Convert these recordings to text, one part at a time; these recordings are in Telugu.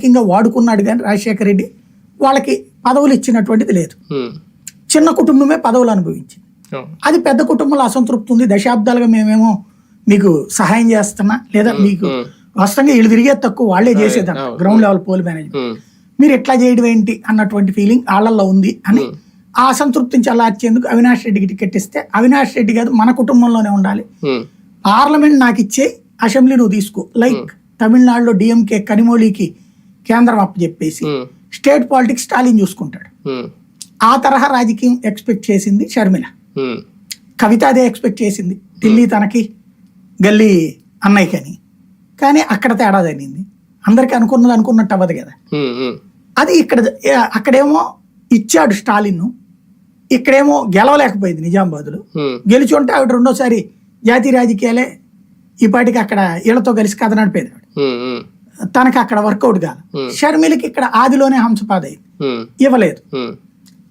ముఖ్యంగా వాడుకున్నాడు కానీ రాజశేఖర రెడ్డి వాళ్ళకి పదవులు ఇచ్చినటువంటిది లేదు. చిన్న కుటుంబమే పదవులు అనుభవించింది. అది పెద్ద కుటుంబంలో అసంతృప్తి ఉంది. దశాబ్దాలుగా మేమేమో మీకు సహాయం చేస్తున్నా లేదా మీకు వాస్తవంగా వీళ్ళు తిరిగేది తక్కువ వాళ్ళే చేసేదంట అవును. గ్రౌండ్ లెవెల్ పోల్ మేనేజ్మెంట్ మీరు ఎట్లా చేయడం ఏంటి అన్నటువంటి ఫీలింగ్ వాళ్ళల్లో ఉంది అని ఆ అసంతృప్తిని చల్లార్చేందుకు అవినాష్ రెడ్డికి టికెట్ ఇస్తే అవినాష్ రెడ్డి కాదు మన కుటుంబంలోనే ఉండాలి. పార్లమెంట్ నాకు ఇచ్చే అసెంబ్లీ నువ్వు తీసుకో. లైక్ తమిళనాడులో డిఎంకే కనిమొళికి కేంద్రం అప్పచెప్పేసి స్టేట్ పాలిటిక్స్ స్టాలిన్ చూసుకుంటాడు. ఆ తరహా రాజకీయం ఎక్స్పెక్ట్ చేసింది షర్మిల. కవిత అదే ఎక్స్పెక్ట్ చేసింది. ఢిల్లీ తనకి గల్లీ అన్నయ్యకని. కానీ అక్కడ తేడా జరిగింది. అందరికి అనుకున్నది అనుకున్నట్టు అవ్వదు కదా. అది ఇక్కడ అక్కడేమో ఇచ్చాడు స్టాలిన్ ఇక్కడేమో గెలవలేకపోయింది నిజామాబాద్లో. గెలిచి ఉంటే ఆవిడ రెండోసారి జాతీయ రాజకీయాలే ఈ పాటికి అక్కడ వీళ్ళతో కలిసి కథ నడిపేది తనకి అక్కడ వర్కౌట్ కాదు Hmm. షర్మిలకి ఇక్కడ ఆదిలోనే హంసపాద అయింది ఉమ్, ఇవ్వలేదు. ఉమ్,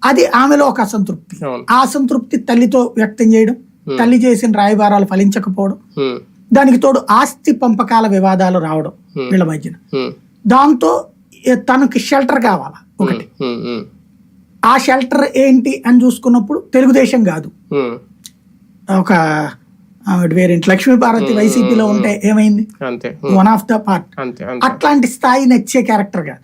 అది ఆమెలో ఒక అసంతృప్తి. ఆ అసంతృప్తి తల్లితో వ్యక్తం చేయడం తల్లి చేసిన రాయబారాలు ఫలించకపోవడం దానికి తోడు ఆస్తి పంపకాల వివాదాలు రావడం వీళ్ళ మధ్యన. దాంతో తనకి షెల్టర్ కావాలా ఒకటి. ఆ షెల్టర్ ఏంటి అని చూసుకున్నప్పుడు తెలుగుదేశం కాదు. ఒక ఆవిడ వేరేంటి లక్ష్మీపార్వతి వైసీపీలో ఉంటే ఏమైంది? వన్ ఆఫ్ ద పార్ట్ అట్లాంటి స్థాయి నచ్చే క్యారెక్టర్ కాదు